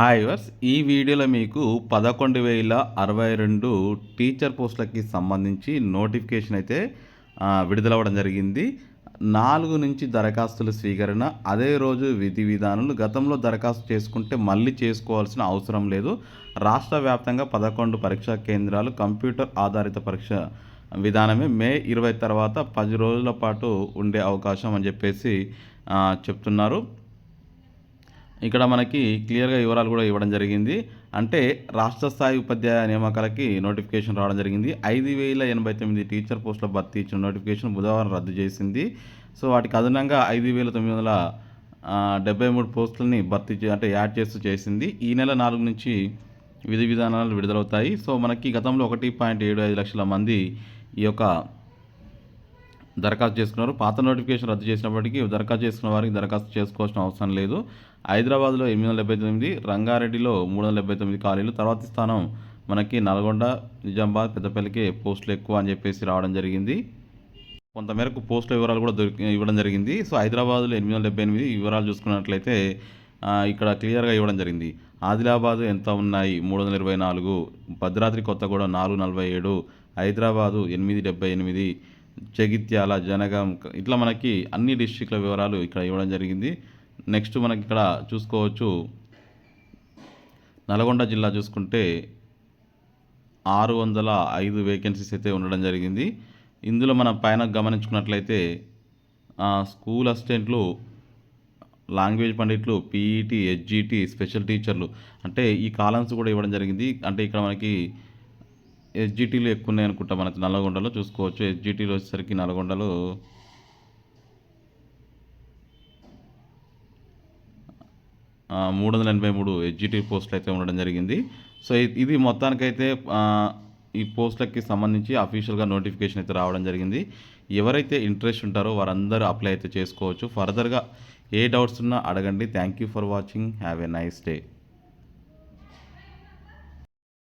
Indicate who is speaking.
Speaker 1: Hi verse ఈ వీడియోలో మీకు పదకొండు వేల అరవై రెండు టీచర్ పోస్టులకి సంబంధించి నోటిఫికేషన్ అయితే విడుదలవ్వడం జరిగింది. నాలుగు నుంచి దరఖాస్తుల స్వీకరణ అదే రోజు విధి విధానాలు. గతంలో దరఖాస్తు చేసుకుంటే మళ్ళీ చేసుకోవాల్సిన అవసరం లేదు. రాష్ట్ర వ్యాప్తంగా పదకొండు పరీక్షా కేంద్రాలు కంప్యూటర్ ఆధారిత పరీక్ష విధానమే. మే ఇరవై తర్వాత పది రోజుల పాటు ఉండే అవకాశం అని చెప్పేసి చెప్తున్నారు. ఇక్కడ మనకి క్లియర్గా వివరాలు కూడా ఇవ్వడం జరిగింది. అంటే రాష్ట్ర స్థాయి ఉపాధ్యాయ నియామకాలకి నోటిఫికేషన్ రావడం జరిగింది. ఐదు వేల ఎనభై తొమ్మిది టీచర్ పోస్టుల భర్తీ ఇచ్చిన నోటిఫికేషన్ బుధవారం రద్దు చేసింది. సో వాటికి అదనంగా ఐదు వేల తొమ్మిది వందల డెబ్బై మూడు పోస్టులని భర్తీ చే అంటే యాడ్ చేస్తూ చేసింది. ఈ నెల నాలుగు నుంచి విధి విధానాలు విడుదలవుతాయి. సో మనకి గతంలో ఒకటి పాయింట్ ఏడు ఐదు లక్షల మంది ఈ యొక్క దరఖాస్తు చేసుకున్నారు. పాత నోటిఫికేషన్ రద్దు చేసినప్పటికీ దరఖాస్తు చేసుకున్న వారికి దరఖాస్తు చేసుకోవాల్సిన అవసరం లేదు. హైదరాబాద్లో ఎనిమిది వందల డెబ్బై తొమ్మిది రంగారెడ్డిలో మూడు వందల డెబ్బై తొమ్మిది ఖాళీలు. తర్వాతి స్థానం మనకి నల్గొండ నిజామాబాద్ పెద్దపల్లికి పోస్టులు ఎక్కువ అని చెప్పేసి రావడం జరిగింది. కొంతమేరకు పోస్టుల వివరాలు కూడా దొరికి ఇవ్వడం జరిగింది. సో హైదరాబాద్లో ఎనిమిది వందల డెబ్బై ఎనిమిది వివరాలు చూసుకున్నట్లయితే ఇక్కడ క్లియర్గా ఇవ్వడం జరిగింది. ఆదిలాబాద్ ఎంత ఉన్నాయి? మూడు వందల ఇరవై నాలుగు. భద్రాద్రి కొత్తగూడెం నాలుగు నలభై ఏడు. హైదరాబాదు ఎనిమిది డెబ్బై ఎనిమిది. జగిత్యాల జనగాం ఇట్లా మనకి అన్ని డిస్ట్రిక్ట్ల వివరాలు ఇక్కడ ఇవ్వడం జరిగింది. నెక్స్ట్ మనకి ఇక్కడ చూసుకోవచ్చు. నల్గొండ జిల్లా చూసుకుంటే ఆరు వందల ఐదు వేకెన్సీస్ అయితే ఉండడం జరిగింది. ఇందులో మనం పైన గమనించుకున్నట్లయితే స్కూల్ అసిస్టెంట్లు లాంగ్వేజ్ పండిట్లు పీఈటీ హెచ్జిటి స్పెషల్ టీచర్లు అంటే ఈ కాలమ్స్ కూడా ఇవ్వడం జరిగింది. అంటే ఇక్కడ మనకి ఎస్జిటీలు ఎక్కువ ఉన్నాయి అనుకుంటా మనకి నల్గొండలో చూసుకోవచ్చు. ఎస్జిటీలు వచ్చేసరికి నల్గొండలో మూడు వందల ఎనభై మూడు హెచ్జిటి పోస్టులు అయితే ఉండడం జరిగింది. సో ఇది మొత్తానికైతే ఈ పోస్టులకి సంబంధించి అఫీషియల్గా నోటిఫికేషన్ అయితే రావడం జరిగింది. ఎవరైతే ఇంట్రెస్ట్ ఉంటారో వారందరూ అప్లై అయితే చేసుకోవచ్చు. ఫర్దర్గా ఏ డౌట్స్ ఉన్నా అడగండి. Thank you for watching. Have a nice day.